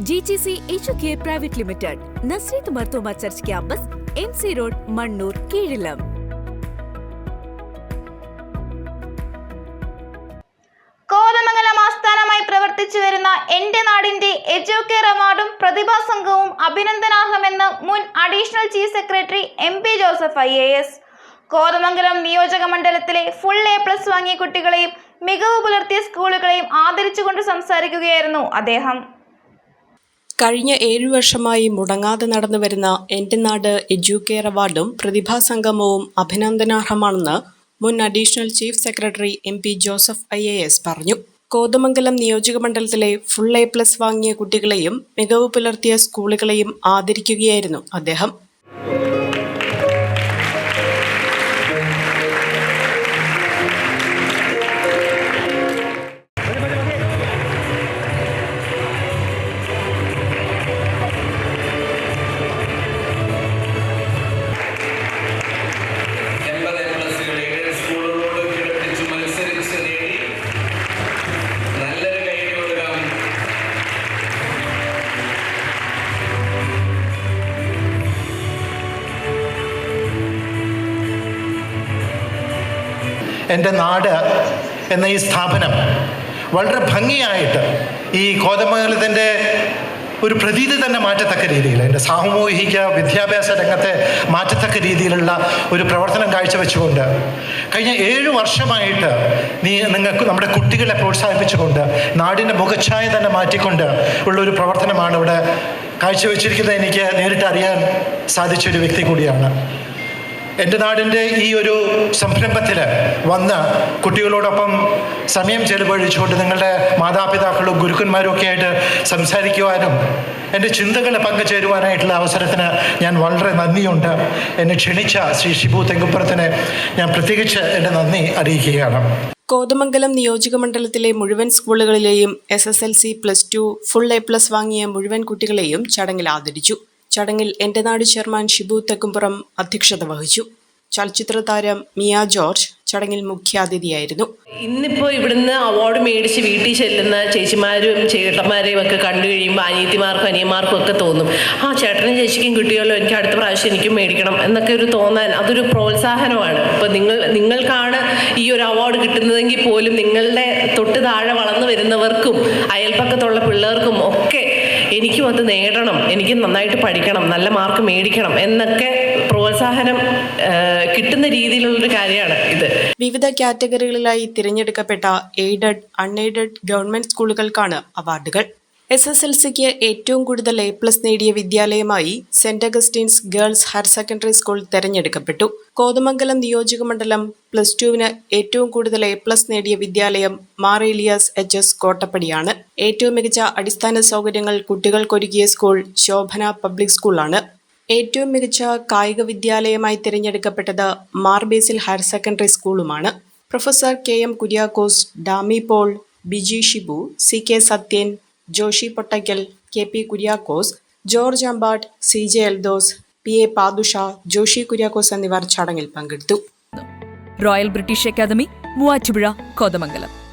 G G C H K private limited നസ്രീത് Marthoma church campus M C road Mannur കീഴിലം പ്രവർത്തിച്ചു വരുന്ന എന്റെ നാടിന്റെ എജുകെയർ അവാർഡും പ്രതിഭാ സംഘവും അഭിനന്ദനാർഹമെന്ന് മുൻ additional chief secretary M P Joseph I A S. Kothamangalam നിയോജക മണ്ഡലത്തിലെ ഫുൾ എ പ്ലസ് വാങ്ങിയ കുട്ടികളെയും മികവ് പുലർത്തിയ സ്കൂളുകളെയും ആദരിച്ചുകൊണ്ട് സംസാരിക്കുകയായിരുന്നു അദ്ദേഹം. കഴിഞ്ഞ ഏഴു വർഷമായി മുടങ്ങാതെ നടന്നുവരുന്ന എന്റെ നാട് എഡ്യൂക്കെയർ അവാർഡും പ്രതിഭാ സംഗമവും അഭിനന്ദനാർഹമാണെന്ന് മുൻ additional chief secretary M P Joseph I A S പറഞ്ഞു. കോതമംഗലം നിയോജക മണ്ഡലത്തിലെ ഫുൾ എ പ്ലസ് വാങ്ങിയ കുട്ടികളെയും മികവ് പുലർത്തിയ സ്കൂളുകളെയും ആദരിക്കുകയായിരുന്നു അദ്ദേഹം. എന്റെ നാട് എന്ന ഈ സ്ഥാപനം വളരെ ഭംഗിയായിട്ട് ഈ കോതമംഗലത്തിന്റെ ഒരു പ്രതീതി തന്നെ മാറ്റത്തക്ക രീതിയിൽ എന്റെ സാമൂഹിക വിദ്യാഭ്യാസ രംഗത്തെ മാറ്റത്തക്ക രീതിയിലുള്ള ഒരു പ്രവർത്തനം കാഴ്ചവെച്ചുകൊണ്ട് കഴിഞ്ഞ ഏഴു വർഷമായിട്ട് നീ നിങ്ങൾക്ക് നമ്മുടെ കുട്ടികളെ പ്രോത്സാഹിപ്പിച്ചുകൊണ്ട് നാടിന്റെ മുഖച്ഛായ തന്നെ മാറ്റിക്കൊണ്ട് ഉള്ള ഒരു പ്രവർത്തനമാണ് ഇവിടെ കാഴ്ചവെച്ചിരിക്കുന്നത്. എനിക്ക് നേരിട്ട് അറിയാൻ സാധിച്ച ഒരു വ്യക്തി കൂടിയാണ് എന്റെ നാടിന്റെ ഈ ഒരു സംരംഭത്തിൽ വന്ന് കുട്ടികളോടൊപ്പം സമയം ചെലവഴിച്ചുകൊണ്ട് നിങ്ങളുടെ മാതാപിതാക്കളും ഗുരുക്കന്മാരും ഒക്കെ ആയിട്ട് സംസാരിക്കുവാനും എന്റെ ചിന്തകൾ പങ്കുചേരുവാനായിട്ടുള്ള അവസരത്തിന് ഞാൻ വളരെ നന്ദിയുണ്ട്. എന്നെ ക്ഷണിച്ച ശ്രീ ഷിബു തെങ്കുപ്പുറത്തിന് ഞാൻ പ്രത്യേകിച്ച് എന്റെ നന്ദി അറിയിക്കുകയാണ്. കോതമംഗലം നിയോജക മണ്ഡലത്തിലെ മുഴുവൻ സ്കൂളുകളിലെയും S S L C plus two full A plus വാങ്ങിയ മുഴുവൻ കുട്ടികളെയും ചടങ്ങിൽ ആദരിച്ചു. ചടങ്ങിൽ എന്റെ നാട് ചെയർമാൻ ഷിബു തെക്കുംപുറം അധ്യക്ഷത വഹിച്ചു. ചലച്ചിത്ര താരം മിയ ജോർജ് ചടങ്ങിൽ മുഖ്യാതിഥിയായിരുന്നു. ഇന്നിപ്പോ ഇവിടുന്ന് അവാർഡ് മേടിച്ച് വീട്ടിൽ ചെല്ലുന്ന ചേച്ചിമാരും ചേട്ടന്മാരെയും ഒക്കെ കണ്ടു കഴിയുമ്പോൾ അനിയത്തിമാർക്കും അനിയന്മാർക്കും ഒക്കെ തോന്നും. ആ ചേട്ടനും ചേച്ചിക്കും കിട്ടിയല്ലോ എനിക്ക് അടുത്ത പ്രാവശ്യം എനിക്കും മേടിക്കണം എന്നൊക്കെ ഒരു തോന്നാൻ അതൊരു പ്രോത്സാഹനമാണ്. ഇപ്പൊ നിങ്ങൾ നിങ്ങൾക്കാണ് ഈ ഒരു അവാർഡ് കിട്ടുന്നതെങ്കിൽ പോലും നിങ്ങളുടെ തൊട്ട് താഴെ വളർന്നു വരുന്നവർക്കും അയൽപ്പക്കത്തുള്ള പിള്ളേർക്കും ഒക്കെ എനിക്കും അത് നേടണം. എനിക്ക് നന്നായിട്ട് പഠിക്കണം. നല്ല മാർക്ക് മേടിക്കണം എന്നൊക്കെ പ്രോത്സാഹനം കിട്ടുന്ന രീതിയിലുള്ളൊരു കാര്യമാണ് ഇത്. വിവിധ കാറ്റഗറികളിലായി തിരഞ്ഞെടുക്കപ്പെട്ട എയ്ഡഡ് അൺഎയ്ഡഡ് ഗവൺമെന്റ് സ്കൂളുകൾക്കാണ് അവാർഡുകൾ. എസ് എസ് എൽ സിക്ക് ഏറ്റവും കൂടുതൽ എ പ്ലസ് നേടിയ വിദ്യാലയമായി saint Augustine's girls higher secondary school തെരഞ്ഞെടുക്കപ്പെട്ടു. കോതമംഗലം നിയോജകമണ്ഡലം പ്ലസ് ടുവിന് ഏറ്റവും കൂടുതൽ എ പ്ലസ് നേടിയ വിദ്യാലയം മാറേലിയാസ് എച്ച് എസ് കോട്ടപ്പടിയാണ്. ഏറ്റവും മികച്ച അടിസ്ഥാന സൗകര്യങ്ങൾ കുട്ടികൾക്കൊരുക്കിയ സ്കൂൾ ശോഭന പബ്ലിക് സ്കൂളാണ്. ഏറ്റവും മികച്ച കായിക വിദ്യാലയമായി തിരഞ്ഞെടുക്കപ്പെട്ടത് Mar Basil higher secondary സ്കൂളുമാണ്. Professor K M Kuriakose Dami Paul Biji Shibu C K Sathyan Joshi Pottakkal K P Kuriakose George Ambatt C J Eldhose P A Padusha Joshi Kuriakose എന്നിവർ ചടങ്ങിൽ പങ്കെടുത്തു. Royal British academy Muvattupuzha Kothamangalam.